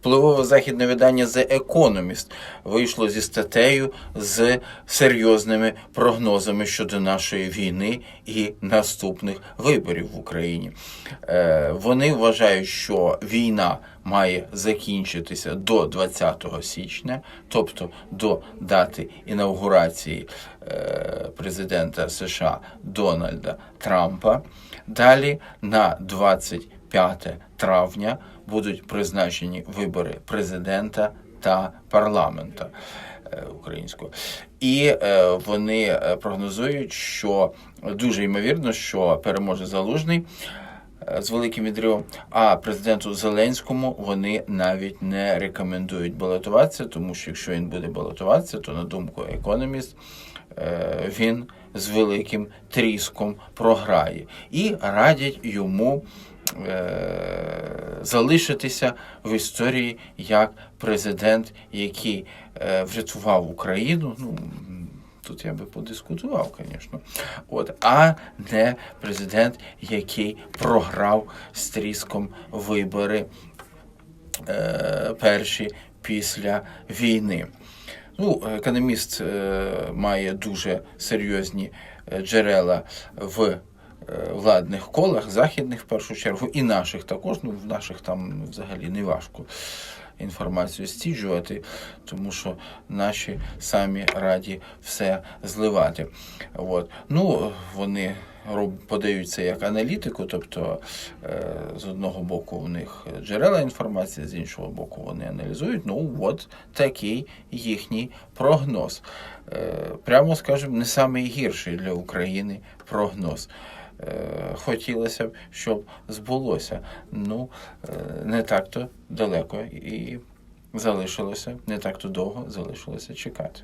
Впливове західне видання The Economist вийшло зі статтею з серйозними прогнозами щодо нашої війни і наступних виборів в Україні. Е, Вони вважають, що війна має закінчитися до 20 січня, тобто до дати інаугурації е, президента США Дональда Трампа. Далі на 25 травня будуть призначені вибори президента та парламента е, українського. І е, вони е, прогнозують, що дуже ймовірно, що переможе залужний з великим відривом. А президенту Зеленському вони навіть не рекомендують балотуватися, тому що якщо він буде балотуватися, то на думку економіст він з великим тріском програє і радять йому залишитися в історії як президент, який е, врятував Україну. Ну, Тут я би подискутував, звісно. От, а не президент, який програв з тріском вибори е, перші після війни. Ну, економіст е, має дуже серйозні е, джерела в е, владних колах, західних в першу чергу, і наших також. Ну, в наших там взагалі не важко інформацію стіджувати, тому що наші самі раді все зливати. От. Ну, вони роб- подають це як аналітику, тобто е, з одного боку у них джерела інформації, з іншого боку вони аналізують. Ну, от такий їхній прогноз. Е, прямо скажемо, не найгірший для України прогноз. Хотілося б, щоб збулося. Ну, е, не так-то далеко і залишилося, не так-то довго залишилося чекати.